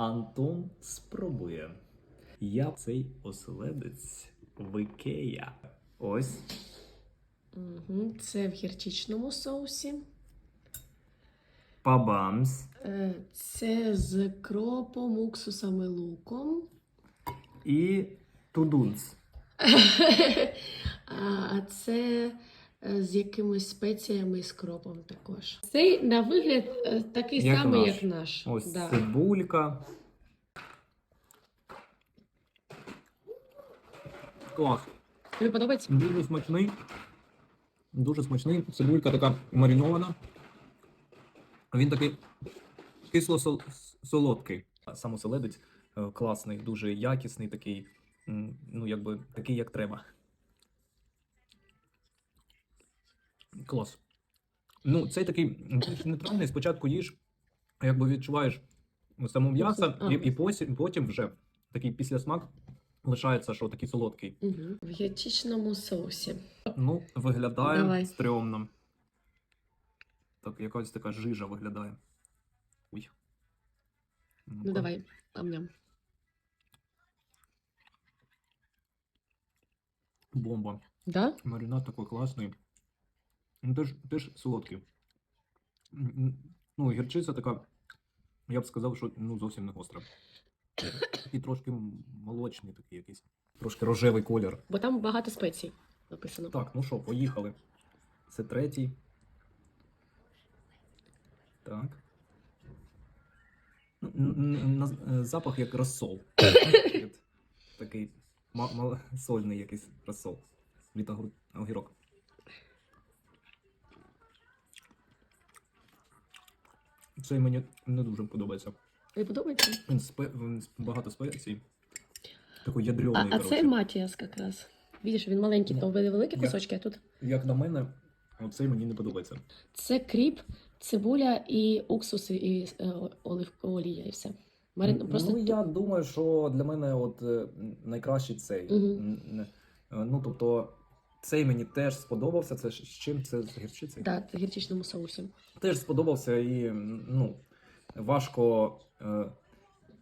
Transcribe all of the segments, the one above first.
Антон спробує. Я цей оселедець в Ікея. Ось. Угу. Це в гірчичному соусі. Пабамс. Е, Це з кропом, уксусом і луком. І тудунс. А це з якимись спеціями і з кропом також. Цей на вигляд е, такий Як самий, наш. як наш. Ось Да. цибулька. Клас. Тобі подобається? Дуже смачний. Дуже смачний. Цибулька така маринована. Він такий кисло-солодкий. Сам оселедець е, класний, дуже якісний, такий, ну, якби такий, як треба. Клас. Ну, цей такий більш нейтральний. Спочатку їж, якби відчуваєш само м'ясо, і, і потім, вже такий післясмак лишається, що такий солодкий. Угу. В гірчичному соусі. Ну, виглядає Давай. стрьомно. Так, якась така жижа виглядає. Ой. Ну давай, ам-ням. Бомба. Да? Маринад такий класний. Ну, теж, теж солодкий. Ну, гірчиця така, я б сказав, що ну, зовсім не гостра. І трошки молочний такий якийсь. Трошки рожевий колір. Бо там багато спецій написано. Так, ну що, поїхали. Це третій. Так. Ну, Запах як розсол. Такий сольний якийсь розсол. Від огірок. Цей мені не дуже подобається. Тобі подобається? Він, спе... він багато спецій. Такий А, ядрений, а коротше. це Матіас якраз. Бачиш, він маленький, Ну, то вели- великі кусочки, а тут. Як на мене, оцей мені не подобається. Це кріп, цибуля і уксус і е, оливкова олія, і все. Марин... Ну, Просто Ну, я думаю, що для мене от е, найкращий цей. Е, Ну, тобто, цей мені теж сподобався. Це з чим це з гірчицею? да, в гірчичному соусі. Теж сподобався і ну, важко е,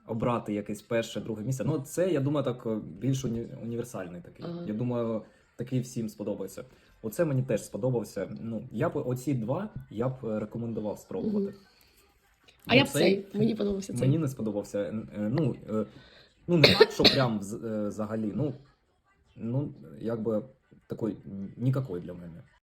обрати якесь перше, друге місце. Ну, це, я думаю, так е, більш уні- універсальний такий. Ага. Я думаю, такий всім сподобається. Оце мені теж сподобався. Ну, я б оці два я б е, рекомендував спробувати. Мгм. А Ну, я б цей. Мені подобався цей. Мені не сподобався. Е, Ну, е, ну не так, що прям взагалі. Ну, ну якби такий никакой для мене.